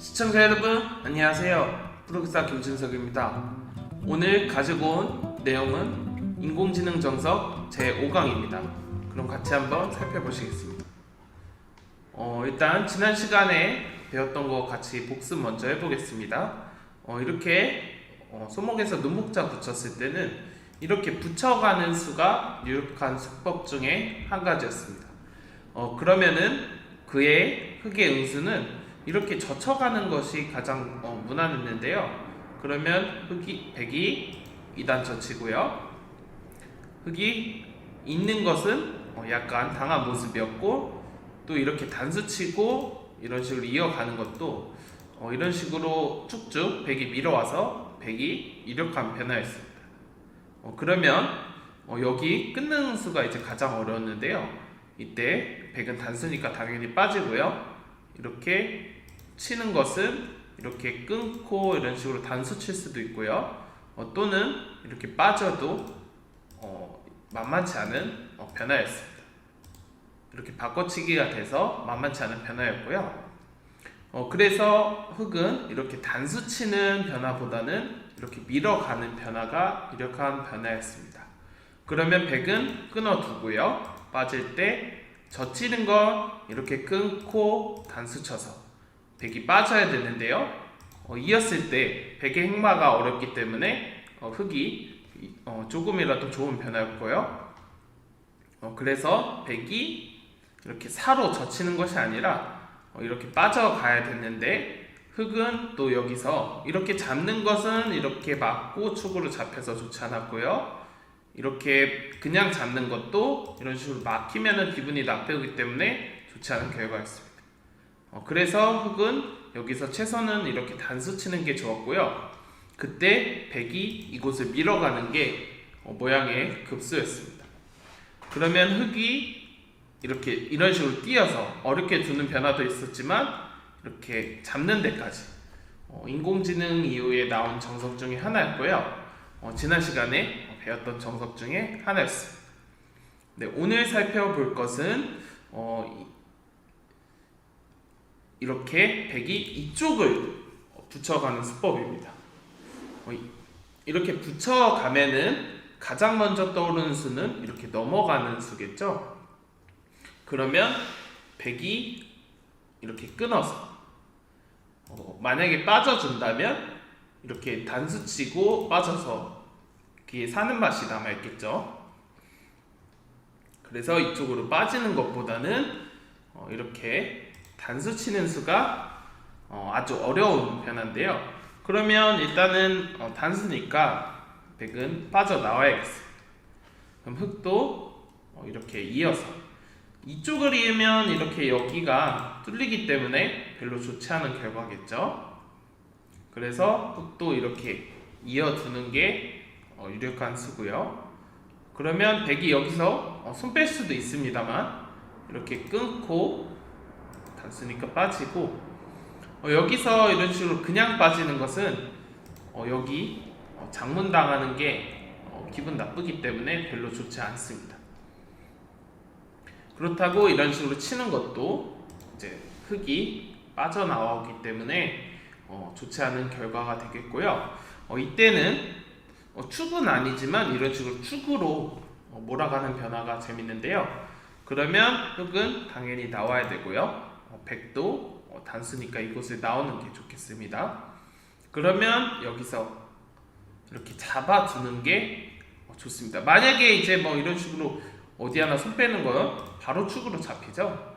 시청자 여러분 안녕하세요. 프로그사 김준석입니다. 오늘 가지고 온 내용은 인공지능 정석 제5강입니다. 그럼 같이 한번 살펴보시겠습니다. 어, 일단 지난 시간에 배웠던 거 같이 복습 먼저 해보겠습니다. 어, 이렇게 어, 소목에서 눈목자 붙였을 때는 이렇게 붙여가는 수가 유력한 수법 중에 한 가지였습니다. 어, 그러면은 그의 흙의 응수는 이렇게 젖혀가는 것이 가장 어, 무난했는데요. 그러면 흙이 100이 2단 젖히고요. 흙이 있는 것은 어, 약간 당한 모습이었고 또 이렇게 단수치고 이런 식으로 이어가는 것도 어, 이런 식으로 쭉쭉 100이 밀어와서 100이 이력한 변화였습니다. 어, 그러면 어, 여기 끊는 수가 이제 가장 어려웠는데요. 이때 100은 단수니까 당연히 빠지고요. 이렇게 치는 것은 이렇게 끊고 이런 식으로 단수 칠 수도 있고요. 어, 또는 이렇게 빠져도 어, 만만치 않은 어, 변화였습니다. 이렇게 바꿔치기가 돼서 만만치 않은 변화였고요. 어, 그래서 흙은 이렇게 단수 치는 변화보다는 이렇게 밀어가는 변화가 유력한 변화였습니다. 그러면 100은 끊어두고요. 빠질 때 젖히는 거 이렇게 끊고 단수 쳐서 100이 빠져야 되는데요. 어, 이었을 때 100의 행마가 어렵기 때문에 어, 흙이 어, 조금이라도 좋은 변화였고요. 어, 그래서 100이 이렇게 사로 젖히는 것이 아니라 어, 이렇게 빠져가야 됐는데 흙은 또 여기서 이렇게 잡는 것은 이렇게 맞고 축으로 잡혀서 좋지 않았고요. 이렇게 그냥 잡는 것도 이런 식으로 막히면은 기분이 나쁘기 때문에 좋지 않은 결과였습니다. 어, 그래서 흙은 여기서 최선은 이렇게 단수 치는 게 좋았고요. 그때 백이 이곳을 밀어가는 게 어, 모양의 급수였습니다. 그러면 흙이 이렇게 이런 식으로 뛰어서 어렵게 두는 변화도 있었지만 이렇게 잡는 데까지 어, 인공지능 이후에 나온 정석 중에 하나였고요. 어, 지난 시간에 배웠던 정석 중에 하나였습니다. 네, 오늘 살펴볼 것은 어, 이렇게 백이 이쪽을 붙여가는 수법입니다. 어, 이- 이렇게 붙여가면은 가장 먼저 떠오르는 수는 이렇게 넘어가는 수겠죠. 그러면 백이 이렇게 끊어서 어, 만약에 빠져준다면 이렇게 단수치고 빠져서 귀에 사는 맛이 남아있겠죠. 그래서 이쪽으로 빠지는 것보다는 어, 이렇게 단수 치는 수가 어, 아주 어려운 변화인데요. 그러면 일단은 어, 단수니까 백은 빠져나와야겠어요. 그럼 흙도 어, 이렇게 이어서 이쪽을 이으면 이렇게 여기가 뚫리기 때문에 별로 좋지 않은 결과겠죠. 그래서 흙도 이렇게 이어두는 게 어, 유력한 수고요. 그러면 백이 여기서 어, 손뺄 수도 있습니다만 이렇게 끊고 단수니까 빠지고 어, 여기서 이런 식으로 그냥 빠지는 것은 어, 여기 어, 장문 당하는 게 어, 기분 나쁘기 때문에 별로 좋지 않습니다. 그렇다고 이런 식으로 치는 것도 이제 흙이 빠져나오기 때문에 어, 좋지 않은 결과가 되겠고요. 어, 이때는 어, 축은 아니지만 이런 식으로 축으로 어, 몰아가는 변화가 재밌는데요. 그러면 흙은 당연히 나와야 되고요. 어, 백도 어, 단수니까 이곳을 나오는 게 좋겠습니다. 그러면 여기서 이렇게 잡아두는 게 어, 좋습니다. 만약에 이제 뭐 이런 식으로 어디 하나 손 빼는 건 바로 축으로 잡히죠.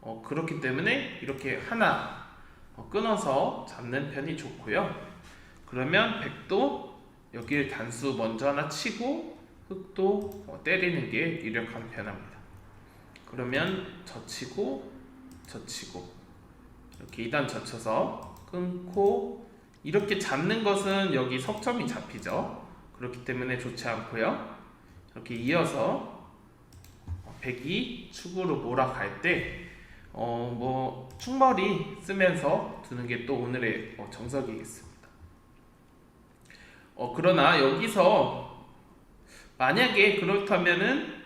어, 그렇기 때문에 이렇게 하나 어, 끊어서 잡는 편이 좋고요. 그러면 백도 여기를 단수 먼저 하나 치고 흙도 어, 때리는 게 유력한 변화입니다. 그러면 젖히고 젖히고 이렇게 2단 젖혀서 끊고 이렇게 잡는 것은 여기 석점이 잡히죠. 그렇기 때문에 좋지 않고요. 이렇게 이어서 백이 축으로 몰아갈 때 어뭐 축머리 쓰면서 두는 게 또 오늘의 어, 정석이겠습니다. 어 그러나 여기서 만약에 그렇다면은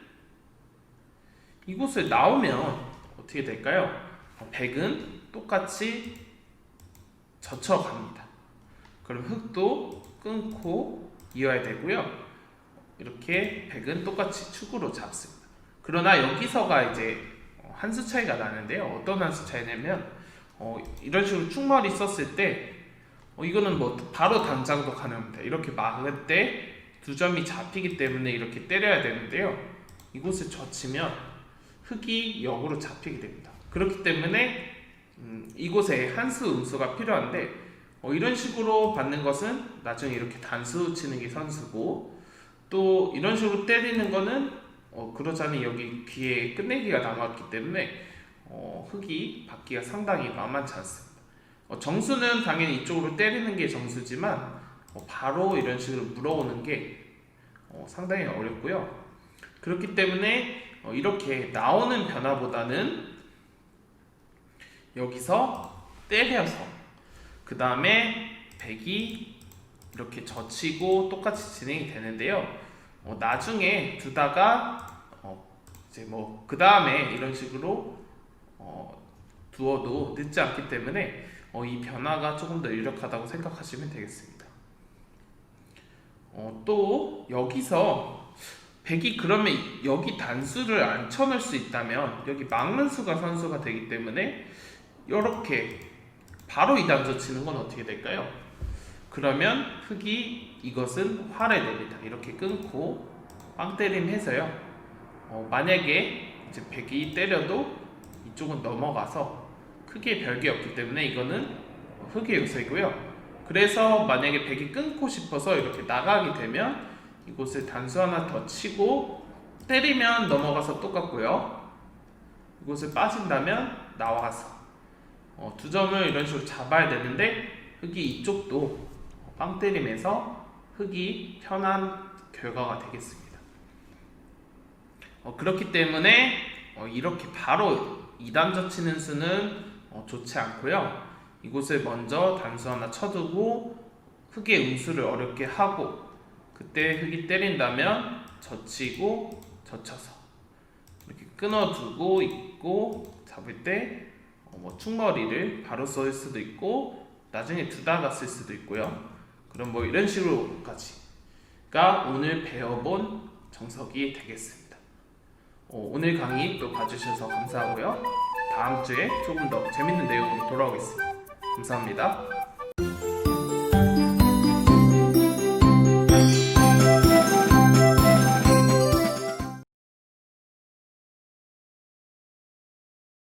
이곳을 나오면 어떻게 될까요? 어, 백은 똑같이 젖혀갑니다. 그럼 흙도 끊고 이어야 되고요. 이렇게 백은 똑같이 축으로 잡습니다. 그러나 여기서가 이제 어, 한수 차이가 나는데요. 어떤 한 수 차이냐면 어, 이런 식으로 축머리 썼을 때 어, 이거는 뭐 바로 당장도 가능합니다. 이렇게 막을 때 두 점이 잡히기 때문에 이렇게 때려야 되는데요. 이곳을 젖히면 흙이 역으로 잡히게 됩니다. 그렇기 때문에 음, 이곳에 한수 음수가 필요한데 어, 이런 식으로 받는 것은 나중에 이렇게 단수 치는 게 선수고 또 이런 식으로 때리는 거는 어, 그러자니 여기 귀에 끝내기가 남았기 때문에 어, 흙이 받기가 상당히 만만치 않습니다. 어, 정수는 당연히 이쪽으로 때리는 게 정수지만 어, 바로 이런 식으로 물어오는 게 어, 상당히 어렵고요. 그렇기 때문에 어, 이렇게 나오는 변화보다는 여기서 때려서 그 다음에 백이 이렇게 젖히고 똑같이 진행이 되는데요. 어, 나중에 두다가 어, 이제 뭐 그 다음에 이런 식으로 어, 두어도 늦지 않기 때문에 어, 이 변화가 조금 더 유력하다고 생각하시면 되겠습니다. 어, 또 여기서 백이 그러면 여기 단수를 안 쳐놓을 수 있다면 여기 막는 수가 선수가 되기 때문에 이렇게 바로 이 단수 치는 건 어떻게 될까요? 그러면 흙이 이것은 화를 냅니다. 이렇게 끊고 빵 때림 해서요. 어, 만약에 이제 백이 때려도 이쪽은 넘어가서 크게 별게 없기 때문에 이거는 흙의 요소이고요. 그래서 만약에 백이 끊고 싶어서 이렇게 나가게 되면 이곳을 단수 하나 더 치고 때리면 넘어가서 똑같고요. 이곳을 빠진다면 나와서 어, 두 점을 이런 식으로 잡아야 되는데 흙이 이쪽도 빵 때림에서 흙이 편한 결과가 되겠습니다. 어, 그렇기 때문에 어, 이렇게 바로 2단 젖히는 수는 어, 좋지 않고요. 이곳을 먼저 단수 하나 쳐두고 흙의 음수를 어렵게 하고 그때 흙이 때린다면 젖히고 젖혀서 이렇게 끊어두고 있고 잡을 때 어, 뭐 충머리를 바로 쏠 수도 있고 나중에 두다가 쓸 수도 있고요. 그럼 뭐 이런 식으로까지가 오늘 배워본 정석이 되겠습니다. 어, 오늘 강의 또 봐주셔서 감사하고요. 다음 주에 조금 더 재밌는 내용으로 돌아오겠습니다. 감사합니다.